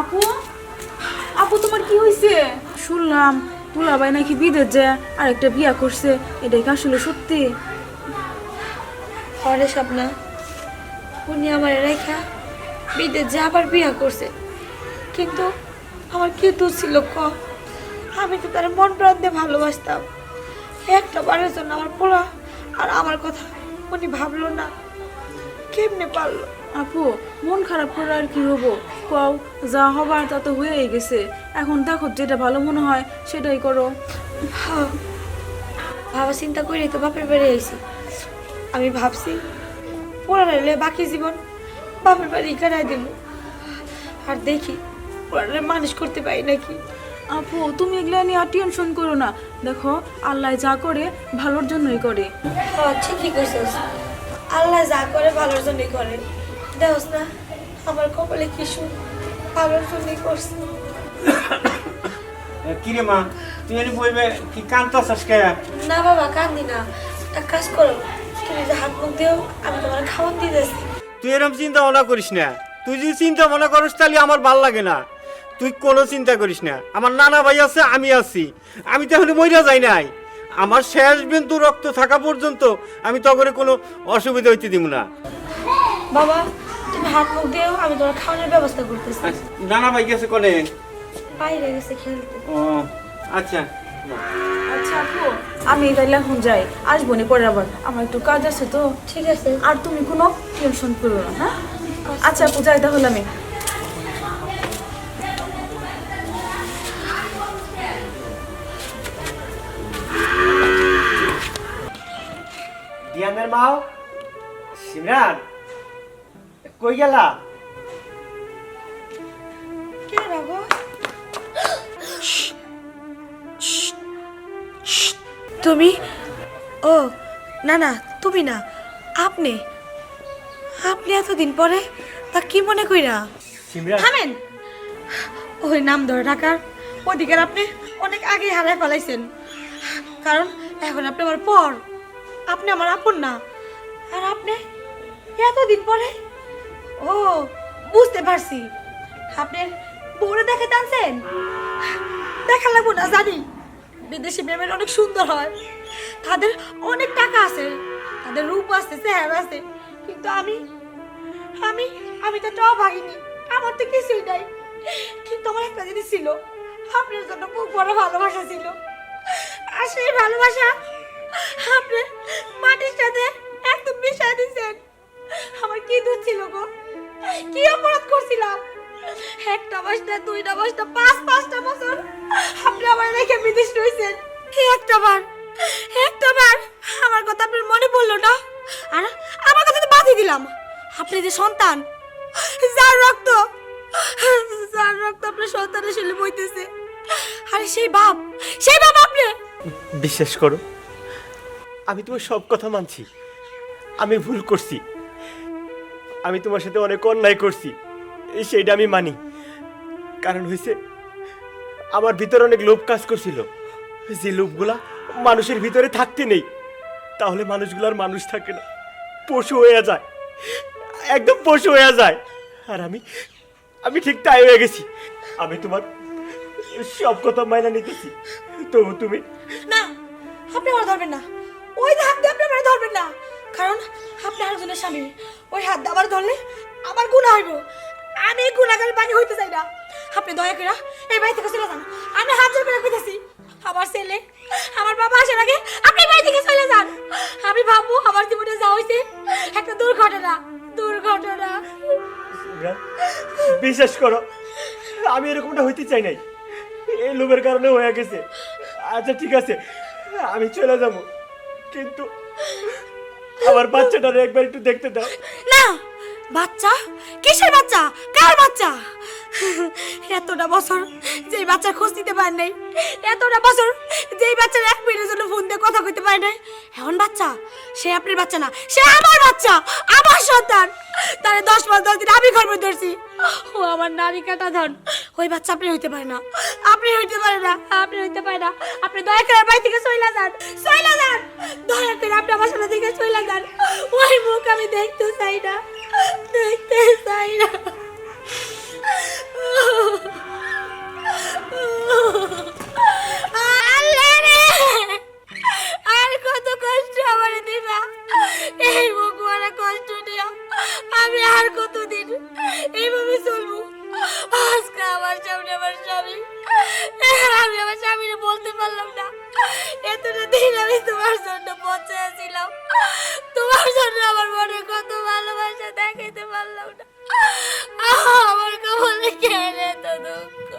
আপু? আপু, তোমার কি হয়েছে শুনলাম নাকি বিদেশ যায় আর একটা বিয়া করছে। এটা কি আসলে সত্যি? হরে স্বপ্না, উনি আমার রেখা বিদেশ আবার বিয়া করছে। কিন্তু আমার কি দোষ ছিল ক? আমি তো তার মন প্রাণ দিয়ে ভালোবাসতাম। একটা বারের জন্য আমার পোলা আর আমার কথা উনি ভাবলো না। কেমনে পারল? আপু মন খারাপ করে আর কি হব? কও যা হবার তা তো হয়েই গেছে। এখন দেখো যেটা ভালো মনে হয় সেটাই করো। ভাবা চিন্তা করি তো বাপের বাড়ি আইছি। আমি ভাবছি পড়ালে বাকি জীবন বাপের বাড়ি কাটাই দেব আর দেখি পড়ালে মানুষ করতে পারি নাকি। আপু তুমি এগুলো নিয়ে আর টেনশন করো না। দেখো আল্লাহ যা করে ভালোর জন্যই করে। ঠিকই কইছিস। আল্লাহ যা করে ভালোর জন্যই করে। দেখোস না। আমার কপালে কি সুখ? করছে। কিরে মা তুই এনে বইবে কি কান্তাছস কে? না বাবা কান্দি না। এক কাজ করো তুমি যে হাত মুখ দিও আমি তোমার খাওয়ান দিতেছি। তুই এরকম চিন্তা ভাবনা করিস না। তুই যদি চিন্তা ভাবনা করিস তাহলে আমার ভালো লাগে না। তুই কোনো চিন্তা করিস না। আমার নানা ভাই আছে আমি আছি। আমি তাহলে মইরা যাই নাই। আমার শেষ বিন্দু রক্ত থাকা পর্যন্ত আমি তখন কোনো অসুবিধা হইতে দিব না। বাবা তুমি হাত মুখ দিও আমি তোমার খাওয়ানোর ব্যবস্থা করতেছি। নানা ভাই গেছে কোনে? বাইরে গেছে খেলতে। ও আচ্ছা। আচ্ছা আপু আমি তাইলে এখন যাই। আসব নি পরে আবার। আমার একটু কাজ আছে তো। ঠিক আছে। আর তুমি কোনো টেনশন করো না হ্যাঁ? আচ্ছা আপু যাই তাহলে আমি। দিয়ানের মাও? সিমরান? কই গেলা? কে রাগো তুমি? ও না না তুমি না আপনি। আপনি এতদিন পরে তা কি মনে কইরা? সিমরান। থামেন। ওই নাম ধরে ডাকার অধিকার আপনি অনেক আগে হারায় ফেলাইছেন। কারণ এখন আপনি আমার পর আপনি আমার আপন না। আর আপনি এতদিন পরে ও, বুঝতে পারছি। আপনি বউরে দেখে টানছেন? দেখা লাগবো না, জানি। বিদেশি মেয়েমের অনেক সুন্দর হয়। তাদের অনেক টাকা আছে। তাদের রূপ আছে, চেহারা আছে। কিন্তু আমি আমি আমি তো টাও ভাগিনি আমার তো কিছুই নাই। কিন্তু আমার একটা জিনিস ছিল। আপনার জন্য খুব বড় ভালোবাসা ছিল। আর সেই ভালোবাসা আপনি মাটির সাথে একদম মিশাই দিয়েছেন। আমার কি দোষ ছিল গো? কি অপরাধ করছিলাম একটা মাসটা দুইটা মাসটা পাঁচ, পাঁচটা বছর আপনি আমার রেখে বিদেশ রয়েছেন একটা বার একটা বার আমার কথা আপনার মনে পড়ল না? আর, আমার কথা তো বাদই দিলাম। আপনি যে সন্তান, যার রক্ত যার রক্ত আপনার সন্তানের শরীরে বইতেছে, আরে সেই বাপ সেই বাপ আপনি! বিশ্বাস করো, আমি তোমার সব কথা মানছি। আমি ভুল করছি। আমি তোমার সাথে অনেক অন্যায় করছি। সেইটা আমি মানি। কারণ হয়েছে আমার ভিতরে অনেক লোভ কাজ করছিল। যে লোভগুলা মানুষের ভিতরে থাকতে নেই, তাহলে মানুষগুলার মানুষ থাকে না। পশু হয়ে যায়। একদম পশু হয়ে যায়। আর আমি আমি ঠিক তাই হয়ে গেছি। আমি তোমার সব কথা মাইনা নিতেছি। তবু তুমি না, আপনি আমার ধরবেন না। ওই দিয়ে আপনি আমার ধরবেন না। কারণ আপনি আর আরেকজনের স্বামী। ওই হাত আবার ধরলে আমার গুণা হইব। আমি গুণাগার বাড়ি হইতে চাই না। আপনি দয়া করে এই বাড়ি থেকে চলে যান। আমি হাত জোর করে কইতেছি, আমার ছেলে, আমার বাবা আসার আগে আপনি বাড়ি থেকে চলে যান। আমি ভাববো আমার জীবনে যা হয়েছে একটা দুর্ঘটনা দুর্ঘটনা। বিশ্বাস করো, আমি এরকমটা হইতে চাই নাই। এই লোভের কারণে হয়ে গেছে। আচ্ছা ঠিক আছে, আমি চলে যাব। কিন্তু আমার বাচ্চাটারে একবার একটু দেখতে দাও। না, বাচ্চা? কিসের বাচ্চা? কার বাচ্চা? এতটা বছর যেই বাচ্চার খোঁজ নিতে পারেন নাই, এতটা বছর যেই বাচ্চার এক মিনিটের জন্য ফোন দিয়ে কথা কইতে পারে নাই এখন বাচ্চা? সে আপনার বাচ্চা না, সে আমার বাচ্চা, আমার সন্তান। তারে দশ মাস, দশ দিন আমি গর্ভ ধরছি। ও আমার নারী কাটা ধন। ওই বাচ্চা আপনি হইতে পারে না। আপনি হইতে পারে না, আপনি হইতে পারে না। আপনি দয়া করে বাড়ি থেকে সইলা যান সইলা যান। আমার সাথে থেকে সইলা যান। ওই মুখ আমি দেখতে চাই না। দেখতে চাই না। পারলাম না। আমার কপালে কেন এত দুঃখ?